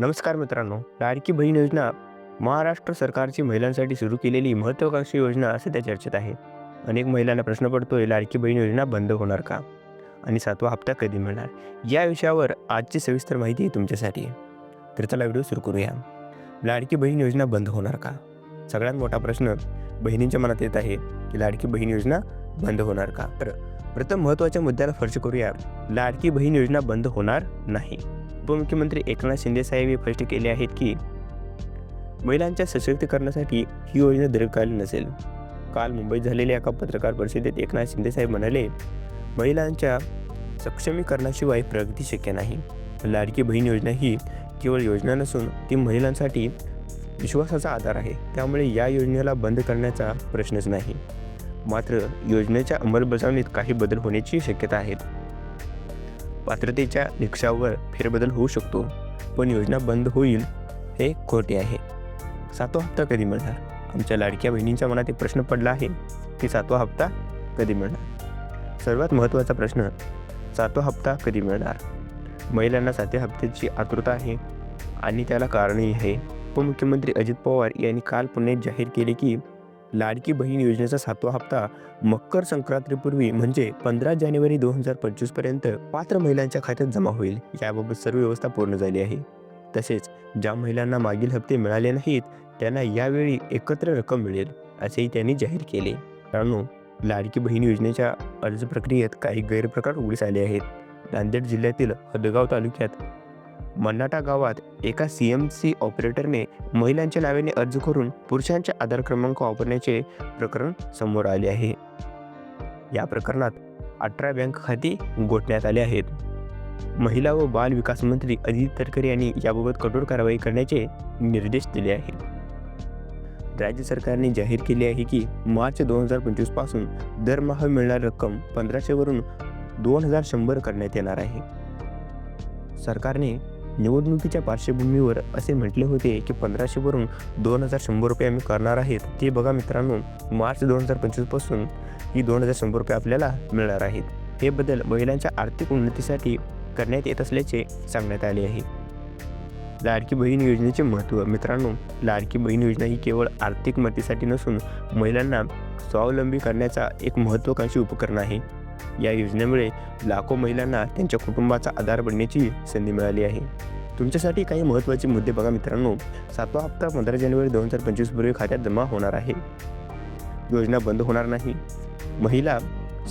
नमस्कार मित्रांनो लाडकी बहीण योजना महाराष्ट्र सरकारची महिलांसाठी सुरू केलेली महत्त्वाकांक्षी योजना सध्या चर्चेत आहे अनेक महिलांना प्रश्न पडतोय लाडकी बहीण योजना बंद होणार का? आणि सातवा हप्ता कधी मिळणार? या विषयावर आजची सविस्तर माहिती आहे. तुमच्यासाठी तर चला व्हिडिओ सुरू करूया. लाडकी बहीण योजना बंद होणार का? सगळ्यात मोठा प्रश्न बहिणींच्या मनात येत आहे की लाडकी बहीण योजना बंद होणार का? तर प्रथम महत्त्वाच्या मुद्द्याला स्पर्श करूया. लाडकी बहीण योजना बंद होणार नाही. उपमुख्यमंत्री एकनाथ शिंदे साहेब हे स्पष्ट केले आहेत की महिलांच्या सशक्तीकरणासाठी ही योजना दीर्घकालीन नसेल. काल मुंबईत झालेल्या एका पत्रकार परिषदेत एकनाथ शिंदे साहेब म्हणाले महिलांच्या सक्षमीकरणाशिवाय प्रगती शक्य नाही. लाडकी बहीण योजना ही केवळ योजना नसून ती महिलांसाठी विश्वासाचा आधार आहे. त्यामुळे या योजनेला बंद करण्याचा प्रश्नच नाही. मात्र योजनेच्या अंमलबजावणीत काही बदल होण्याची शक्यता आहेत पात्रतेच्या निकषावर फेरबदल होऊ शकतो पण योजना बंद होईल हे खोटे आहे. सातवा हप्ता कधी मिळणार? आमच्या लाडक्या बहिणींच्या मनात एक प्रश्न पडला आहे की सातवा हप्ता कधी मिळणार? सर्वात महत्त्वाचा प्रश्न सातवा हप्ता कधी मिळणार? महिलांना सातव्या हप्त्याची आतुरता आहे आणि त्याला कारणही आहे. उपमुख्यमंत्री अजित पवार यांनी काल पुण्यात जाहीर केले की लाडकी बहीण योजनेचा सातवा हप्ता मकर संक्रांतीपूर्वी म्हणजे पंधरा जानेवारी दोन हजार पंचवीसपर्यंत पात्र महिलांच्या खात्यात जमा होईल. याबाबत सर्व व्यवस्था पूर्ण झाली आहे. तसेच ज्या महिलांना मागील हप्ते मिळाले नाहीत त्यांना यावेळी एकत्र रक्कम मिळेल असेही त्यांनी जाहीर केले. मित्रांनो लाडकी बहीण योजनेच्या अर्ज प्रक्रियेत काही गैरप्रकार उघडीस आले आहेत. नांदेड जिल्ह्यातील हदगाव तालुक्यात मन्नाटा गावात एका सी एम सी ऑपरेटरने महिलांच्या नावाने अर्ज करून पुरुषांचे आधार क्रमांक वापरण्याचे प्रकरण समोर आले आहे. या प्रकरणात अठरा बँक खाती गोठण्यात आले आहेत. महिला व बाल विकास मंत्री अजित तडकरे यांनी याबाबत कठोर कारवाई करण्याचे निर्देश दिले आहेत. राज्य सरकारने जाहीर केले आहे की मार्च दोन हजार पंचवीसपासून दरमहा मिळणारी रक्कम पंधराशेवरून दोन हजार शंभर करण्यात येणार आहे. सरकारने निवडणुकीच्या पार्श्वभूमीवर असे म्हटले होते की पंधराशेवरून दोन हजार शंभर रुपये आम्ही करणार आहेत. ते बघा मित्रांनो मार्च दोन हजार पंचवीसपासून ही दोन हजार शंभर रुपये आपल्याला मिळणार आहेत. हे बदल महिलांच्या आर्थिक उन्नतीसाठी करण्यात येत असल्याचे सांगण्यात आले आहे. लाडकी बहीण योजनेचे महत्त्व. मित्रांनो लाडकी बहीण योजना ही केवळ आर्थिक मदतीसाठी नसून महिलांना स्वावलंबी करण्याचा एक महत्त्वाकांक्षी उपकरण आहे. या योजनेमुळे लाखो महिलांना त्यांच्या कुटुंबाचा आधार बनण्याची संधी मिळाली आहे. तुमच्यासाठी काही महत्त्वाचे मुद्दे बघा मित्रांनो. सातवा हप्ता पंधरा जानेवारी दोन हजार पंचवीसपूर्वी खात्यात जमा होणार आहे. योजना बंद होणार नाही. महिला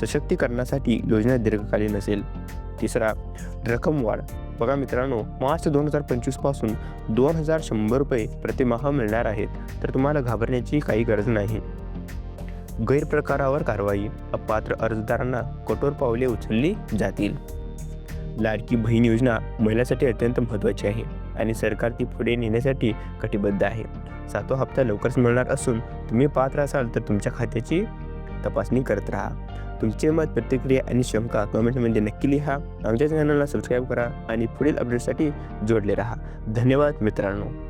सशक्तीकरणासाठी योजना दीर्घकालीन असेल. तिसरा रक्कम वाढ. बघा मित्रांनो मार्च दोन हजार पंचवीसपासून दोन हजार शंभर रुपये प्रतिमाह मिळणार आहेत. तर तुम्हाला घाबरण्याची काही गरज नाही. गैरप्रकारावर कारवाई अपात्र अर्जदारांना कठोर पावले उचलली जातील. लाडकी बहीण योजना महिलांसाठी अत्यंत महत्त्वाची आहे आणि सरकार ती पुढे नेण्यासाठी कटिबद्ध आहे. सातवा हप्ता लवकरच मिळणार असून तुम्ही पात्र असाल तर तुमच्या खात्याची तपासणी करत राहा. तुमचे मत प्रतिक्रिया आणि शंका कमेंटमध्ये नक्की लिहा. आमच्या चॅनलला सबस्क्राईब करा आणि पुढील अपडेटसाठी जोडले राहा. धन्यवाद मित्रांनो.